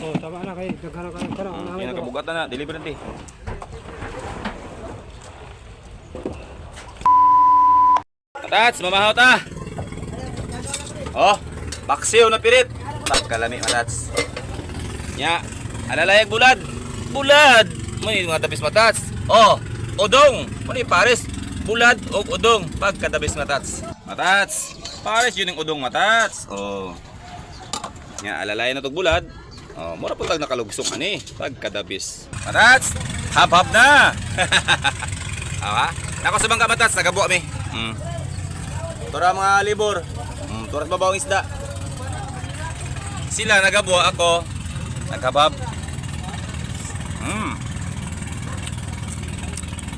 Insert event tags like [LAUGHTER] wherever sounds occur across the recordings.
Oh, tama na kay daghan ka ng kana. Hmm, unahan yan ko. kabugat na na, deliver nanti. Matats, mamahaw ta. Oh, paksiw na pirit. Pagkalami matats. Nya, alalayag bulad. Bulad. Muni mga tapis matats. Oh, odong. Muni pares. Bulad o odong pagkadabis matats. Matats. Pares yun yung odong matats. Oh. Nya, alalay na tog bulad. Oh, mura po tag nakalugsong ani pagkadabis. Matats, hab-hab na. [LAUGHS] Awa? Nako sa bangka matats, nagabuwa mi. Mm. Tura mga libor. Mm, turas babawang isda. Sila nagabuwa ako. Naghabab. Mm.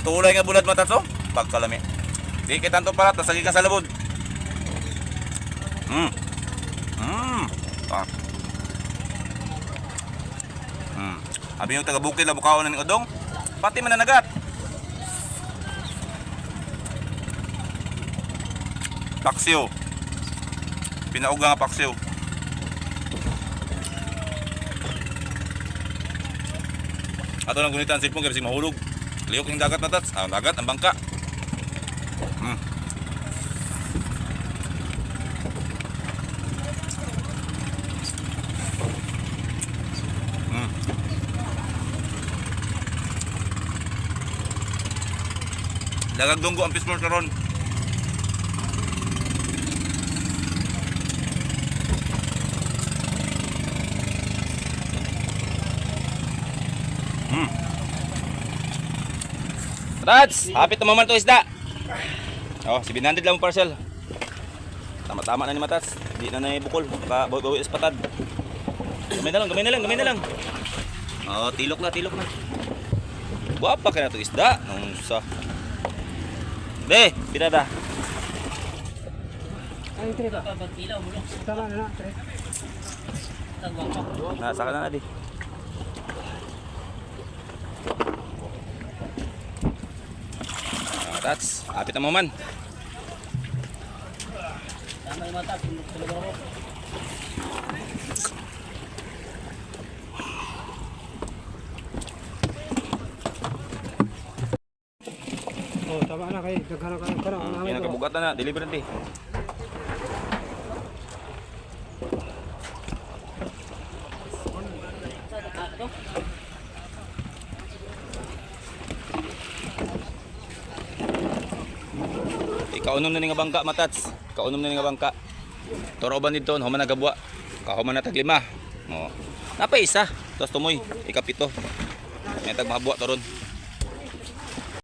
Tulay nga bulad matats oh. Pagkalami. Di kita to para tas lagi ka sa labod. Mm. Mm. Ah. Hmm. Abi yung taga bukid na bukaon ng odong, pati mananagat. Paksiw. Pinauga nga paksiw. Ato nang gunitan cellphone kasi mahulog. Liyok yung dagat na tats. Ah, dagat ang bangka. Dagag dunggo ang fishbowl karon. Hmm. Rats, hapit na maman to isda. Oh, si 700 lang ang parcel. Tama-tama na ni Matats. Di na na bukol. Baka bawi is patad. Gamay na lang, gamay na lang, gamay na lang. Oh, tilok na, tilok na. Guwapa ka na to isda. Nung sa... De, pinada. Ay, tre ba? Tama na na, tre. Nasa ka na na di. Ah, Tats, hapit na maman. Oh, tama na kay daghan ka kana. Hmm, unahan yan ko. kabugat na na, deliver nanti. Ikaunom na ni nga bangka matats. Kaunom na ni nga bangka. Toro ba dito, human nagabwa. Kahuman na tag lima. Oh. Napa isa, tapos tumoy, ikapito. May tag mahabwa toron.